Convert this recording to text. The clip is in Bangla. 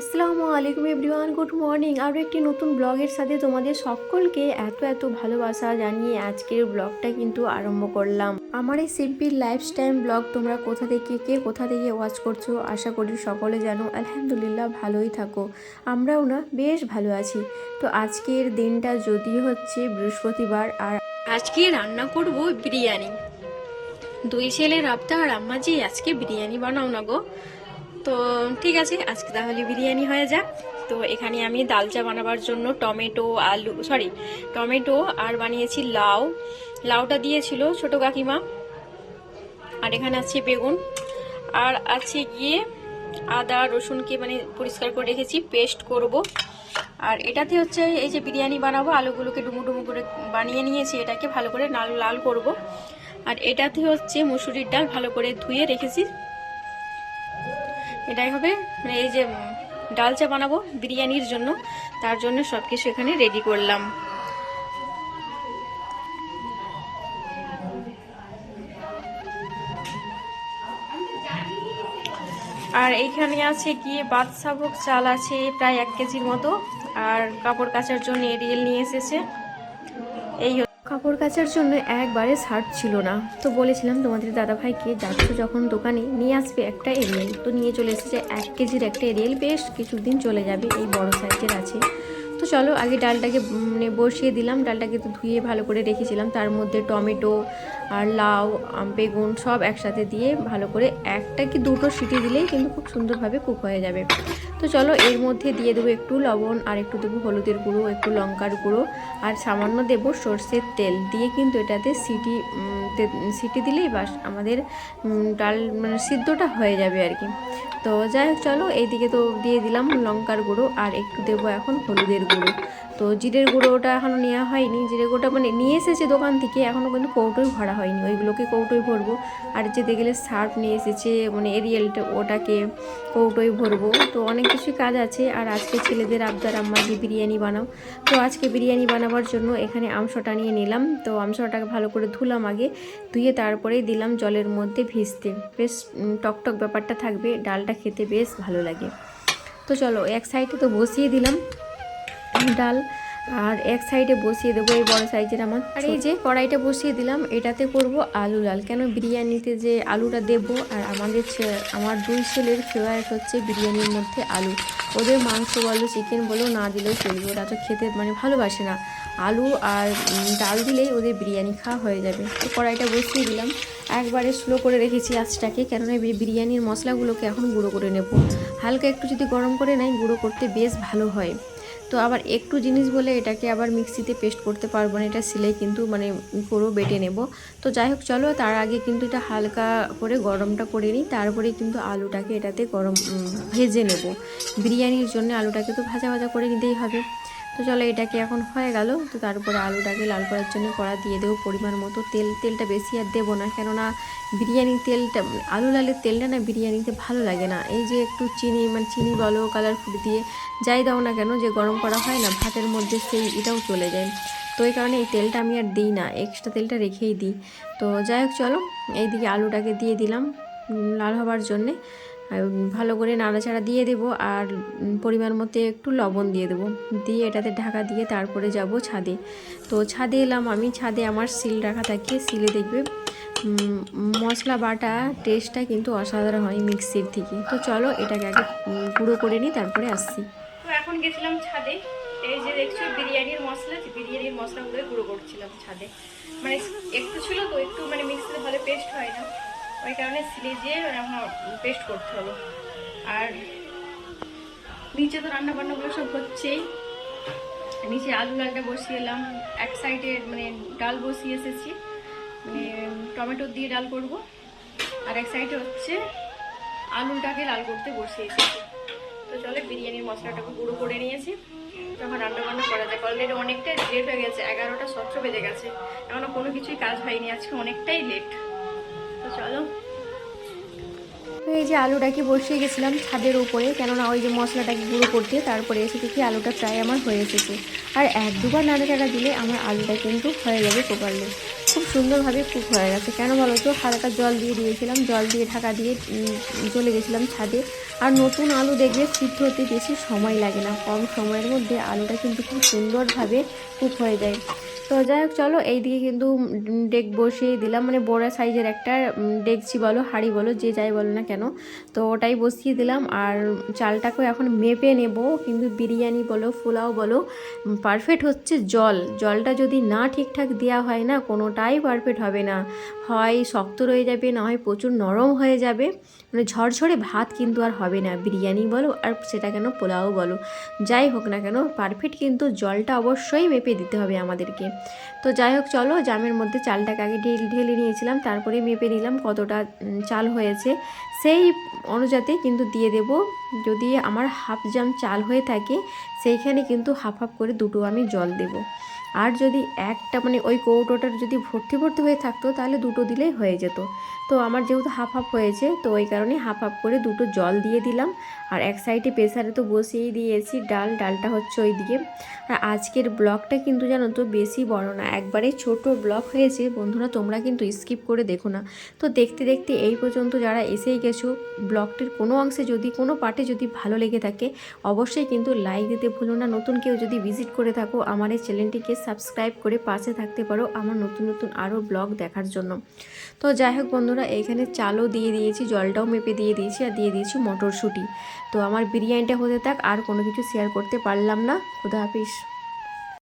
আসসালামু আলাইকুম এভরিওয়ান, গুড মর্নিং। আরও একটি নতুন ব্লগের সাথে তোমাদের সকলকে এত এত ভালোবাসা জানিয়ে আজকের ব্লগটা কিন্তু আরম্ভ করলাম। আমার এই সিম্পল লাইফস্টাইল ব্লগ তোমরা কোথা থেকে, কে কোথা থেকে ওয়াচ করছ, আশা করি সকলে জানো, আলহামদুলিল্লাহ ভালোই থাকো। আমরাও না, বেশ ভালো আছি। তো আজকের দিনটা যদি হচ্ছে বৃহস্পতিবার, আর আজকে রান্না করব বিরিয়ানি। দুই ছেলের আবদার আম্মা জি আজকে বিরিয়ানি বানাও না গো। তো ঠিক আছে, আজকে তাহলে বিরিয়ানি হয়ে যাক। তো এখানে আমি ডালচা বানাবার জন্য টমেটো, আলু সরি টমেটো আর বানিয়েছি লাউ। লাউটা দিয়েছিল ছোট কাকিমা। আর এখানে আছে বেগুন। আর আছে গিয়ে আদা, রসুনকে মানে পরিষ্কার করে রেখেছি, পেস্ট করব। আর এটাতে হচ্ছে এই যে বিরিয়ানি বানাবো, আলুগুলোকে ডুমু ডুমু করে বানিয়ে নিয়েছি, এটাকে ভালো করে লাল লাল করব। আর এটাতে হচ্ছে মুসুরির ডাল ভালো করে ধুয়ে রেখেছি। এটাই হবে। মানে এই যে ডাল চা বানাবো বিরিয়ানির জন্য, তার জন্য সব কিছু এখানে রেডি করলাম। আর এইখানে আছে গিয়ে বাদশাভোগ চাল আছে প্রায় এক কেজির মতো, আর কাপড় কাচার জন্য এরিয়েল নিয়ে এসেছে। এই কাপড় কাচার জন্য একবারে শার্ট ছিল না। তো বলেছিলাম, তোমাদের দাদাভাইকে যাচ্ছ যখন দোকানে, নিয়ে আসবে একটা এরিয়েল তো নিয়ে চলে এসেছে এক কেজির একটা এরিয়েল বেশ, কিছুদিন চলে যাবে এই বড় সাইজের আছে। তো চলো আগে ডালটাকে মানে বসিয়ে দিলাম। ডালটাকে তো ধুয়ে ভালো করে রেখেছিলাম। তার মধ্যে টমেটো আর লাউ আম, বেগুন সব একসাথে দিয়ে ভালো করে একটা কি দুটো সিটি দিলেই কিন্তু খুব সুন্দরভাবে কুক হয়ে যাবে। তো চলো এর মধ্যে দিয়ে দেবো একটু লবণ আর একটু দেবো হলুদের গুঁড়ো একটু লঙ্কার গুঁড়ো। আর সামান্য দেবো সর্ষের তেল দিয়ে কিন্তু এটাতে সিটি সিটি দিলেই বাস আমাদের ডাল মানে সিদ্ধটা হয়ে যাবে আর কি। তো যাই হোক চলো এইদিকে তো দিয়ে দিলাম লঙ্কার গুঁড়ো আর একটু দেবো এখন হলুদের গুঁড়ো। তো জিরের গুঁড়োটা এখনও নেওয়া হয়নি। জিরের গুঁড়োটা মানে নিয়ে এসেছে দোকান থেকে এখনও কিন্তু কৌটোই ভরা হয়নি। ওইগুলোকে কৌটোই ভরবো। আর যেতে গেলে সার্ফ নিয়ে এসেছে মানে এরিয়েলটা, ওটাকে কৌটোই ভরবো। তো অনেক কিছু কাজ আছে। আর আজকে ছেলেদের আবদার, আম্মা যে বিরিয়ানি বানাও। তো আজকে বিরিয়ানি বানাবার জন্য এখানে আমসটা নিয়ে নিলাম। তো আমসটাকে ভালো করে ধুলাম আগে, ধুয়ে তারপরেই দিলাম জলের মধ্যে ভিজতে। বেশ টকটক ব্যাপারটা থাকবে। ডালটা খেতে বেশ ভালো লাগে। তো চলো, এক সাইডে তো বসিয়ে দিলাম। ডাল আর এক সাইডে বসিয়ে দেবো, এই বড় সাইজের আমার আর এই যে কড়াইটা বসিয়ে দিলাম, এটাতে করব আলু ডাল। কেন বিরিয়ানিতে যে আলুটা দেব, আর আমাদের আমার দুই ছেলের ফেভারিট হচ্ছে বিরিয়ানির মধ্যে আলু। ওদের মাংস বলো চিকেন বলো, না দিলেও চলবে। ওরা তো খেতে মানে ভালোবাসে না। আলু আর ডাল দিলেই ওদের বিরিয়ানি খাওয়া হয়ে যাবে। তো কড়াইটা বসিয়ে দিলাম। একবারে স্লো করে রেখেছি আঁচটাকে, কেননা বিরিয়ানির মশলাগুলোকে এখন গুঁড়ো করে নেব। হালকা একটু যদি গরম করে নেয়, গুঁড়ো করতে বেশ ভালো হয়। তো আবার একটু জিনিস বলে এটাকে আবার মিক্সিতে পেস্ট করতে পারব না, এটা সিলাই কিন্তু মানে পুরো বেটে নেব। তো যাই হোক, চলো তার আগে কিন্তু এটা হালকা করে গরমটা করে নিই, তারপরে কিন্তু আলুটাকে এটাতে গরম ভেজে নেব। বিরিয়ানির জন্য আলুটাকে তো ভাজা ভাজা করে নিতেই হবে। তো চলো এটাকে এখন হয়ে গেল। তো তারপরে আলুটাকে লাল করার জন্য কড়া দিয়ে দেবো পরিমাণ মতো তেল। তেলটা বেশি আর দেবো না, কেননা বিরিয়ানির তেলটা, আলু লালের তেলটা না বিরিয়ানিতে ভালো লাগে না। এই যে একটু চিনি মানে চিনি বলো কালার ফুড দিয়ে যাই দাও না কেন, যে গরম করা হয় না, ভাতের মধ্যে সেই এটাও চলে যায়। তো এই কারণে এই তেলটা আমি আর দিই না এক্সট্রা তেলটা রেখেই দিই। তো যাই হোক, চলো, এইদিকে আলুটাকে দিয়ে দিলাম লাল হবার জন্যে। ভালো করে নাড়াচাড়া দিয়ে দেবো আর পরিমাণ মতো একটু লবণ দিয়ে দেবো। দিয়ে এটাতে ঢাকা দিয়ে তারপরে যাব ছাদে। তো ছাদে এলাম আমি। ছাদে আমার সিল রাখা থাকে। সিলে দেখবে মশলা বাটা টেস্টটা কিন্তু অসাধারণ হয় মিক্সির থেকে। তো চলো এটাকে আগে গুঁড়ো করে নিই, তারপরে আসছি। তো এখন গেছিলাম ছাদে। এই যে দেখছ, বিরিয়ানির মশলা বিরিয়ানির মশলাগুলো গুঁড়ো করছিলাম ছাদে। মানে একটু ছিল তো, একটু মানে মিক্সিতে ভালো পেস্ট হয় না। ওই কারণে সিলে দিয়ে পেস্ট করতে হবে। আর নিচে তো রান্না বান্নাগুলো সব হচ্ছেই। নিচে আলু লালটা বসিয়ে এলাম। এক সাইডে মানে ডাল বসিয়ে এসেছি। মানে টমেটো দিয়ে ডাল করব। আর এক সাইডে হচ্ছে আলুটাকে লাল করতে বসিয়ে এসেছি। তো চলে বিরিয়ানির মশলাটাকে গুঁড়ো করে নিয়েছি। তখন রান্না বান্না করা যাক। অলরেডি অনেকটাই লেট হয়ে গেছে। এগারোটা সতেরো বেজে গেছে। এখনও কোনো কিছুই কাজ হয়নি। আজকে অনেকটাই লেট তো চলো এই যে আলুটাকে বসিয়ে গেছিলাম ছাদের উপরে, কেননা ওই যে মশলাটাকে গুঁড়ো করতে, তারপরে এসে দেখি আলুটা প্রায় আমার হয়ে এসেছে। আর এক দুবার নাড়াচাড়া দিলে আমার আলুটা কিন্তু হয়ে যাবে প্রপারলি। খুব সুন্দরভাবে কুক হয়ে গেছে। কেন বলো তো? হালকা জল দিয়ে দিয়েছিলাম। জল দিয়ে ঢাকা দিয়ে চলে গেছিলাম ছাদে। আর নতুন আলু দেখবে সিদ্ধ হতে বেশি সময় লাগে না। কম সময়ের মধ্যে আলুটা কিন্তু খুব সুন্দরভাবে কুক হয়ে যায়। তো যাই হোক, চলো এইদিকে কিন্তু ডেক বসিয়ে দিলাম। মানে বড় সাইজের একটা ডেকচি বলো, হাঁড়ি বলো, যে যাই বলো না কেন। তো ওটাই বসিয়ে দিলাম। আর চালটাকেও এখন মেপে নেব। কিন্তু বিরিয়ানি বলো, পোলাও বলো পারফেক্ট হচ্ছে জল। জলটা যদি না ঠিকঠাক দেওয়া হয় না কোনোটাই পারফেক্ট হবে না। হয় শক্ত রয়ে যাবে, না হয় প্রচুর নরম হয়ে যাবে। মানে ঝরঝরে ভাত কিন্তু আর হবে না। বিরিয়ানি বলো আর সেটা কেন পোলাও বলো। যাই হোক না কেন, পারফেক্ট কিন্তু জলটা অবশ্যই মেপে দিতে হবে আমাদেরকে। তো যাই হোক, চলো জামের মধ্যে চালটাকে আগে ঢেলে ঢেলে নিয়েছিলাম। তারপরে মেপে নিলাম কতটা চাল হয়েছে। সেই অনুযাতে কিন্তু দিয়ে দেব। যদি আমার হাফ জাম চাল হয়ে থাকে, সেইখানে কিন্তু হাফ হাফ করে দুটো আমি জল দেব। আর যদি একটা মানে ওই কৌটোটার যদি ভর্তি ভর্তি হয়ে থাকতো, তাহলে দুটো দিলেই হয়ে যেত। তো আমার যেহেতু হাফ হাফ হয়েছে, তো ওই কারণে হাফ হাফ করে দুটো জল দিয়ে দিলাম। আর এক সাইডে প্রেসারে তো বসিয়েই দিয়েছি, ডাল, ডালটা হচ্ছে ওই দিকে আর আজকের ব্লগটা কিন্তু জানো তো বেশি বড় না, একবারে ছোট ব্লগ হয়েছে। বন্ধুরা, তোমরা কিন্তু স্কিপ করে দেখো না। তো দেখতে দেখতে এই পর্যন্ত যারা এসেই গেছো, ব্লগটির কোনো অংশে যদি, কোনো পার্টে যদি ভালো লেগে থাকে, অবশ্যই কিন্তু লাইক দিতে ভুলো না। নতুন কেউ যদি ভিজিট করে থাকো, আমার এই চ্যানেলটিকে সাবস্ক্রাইব করে পাশে থাকতে পারো আমার নতুন নতুন আরও ব্লগ দেখার জন্য। তো যাই হোক বন্ধুরা, এইখানে চালও দিয়ে দিয়েছি, জলটাও মেপে দিয়ে দিয়েছি আর দিয়ে দিয়েছি মটরশুঁটি। তো আমার বিরিয়ানিটা হতে থাক, আর কোনো কিছু শেয়ার করতে পারলাম না। খুদা হাফিজ।